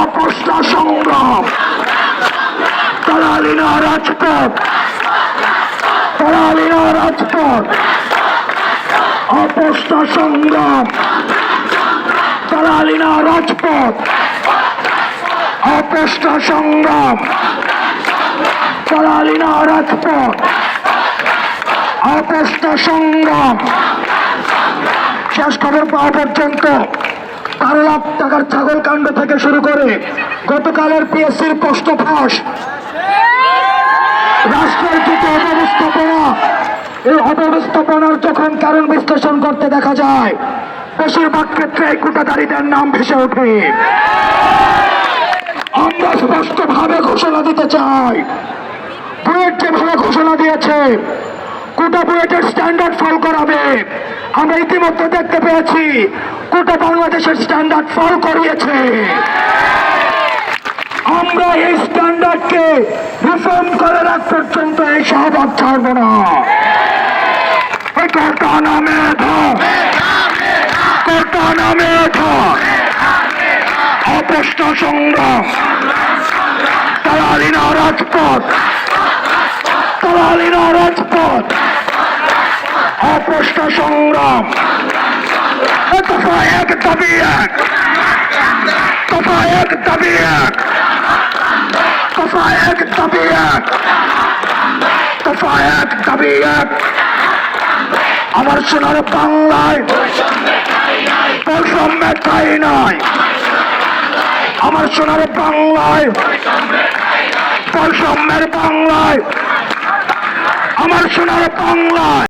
আপোষটা সংগ্রাম। তারালিনা রাজপথ। তারালিনা রাজপথ। আপোষটা সংগ্রাম। তারালিনা রাজপথ। আপোষটা সংগ্রাম। তারালিনা রাজপথ। আপোষটা সংগ্রাম। শেষ খবর পাওয়া পর্যন্ত বারো লাখ টাকার ছাগল কাণ্ড থেকে শুরু করে গতকালের পিএসসির প্রশ্ন ফাঁস। রাষ্ট্রের যুদ্ধ অব্যবস্থাপনা এই অব্যবস্থাপনার যখন কারণ বিশ্লেষণ করতে দেখা যায়, বেশিরভাগ ক্ষেত্রে এই কুটাদারিদের নাম ভেসে ওঠে। আমরা স্পষ্ট ভাবে ঘোষণা দিতে চাই। বুয়েট যেভাবে ঘোষণা দিয়েছে। কোটা বুয়েটের স্ট্যান্ডার্ড ফল করাবে। আমরা ইতিমধ্যে দেখতে পেয়েছি, কোটা বাংলাদেশের স্ট্যান্ডার্ড ফল করিয়েছে। আমরা এই স্ট্যান্ডার্ডকে রিফর্ম করে রাখ পর্যন্ত এই শাহবাগ ছাড়ব না। রাজপথ। তালালিনা রাজপথ। অপষ্ট সংগ্রাম। এক দাবি এক। এক এক। এক এক। আমার সোনার বাংলায় বৈষম্যে ঠাই নাই আমার সোনার বাংলায় বৈষম্যের বাংলায়। আমার সোনার বাংলায়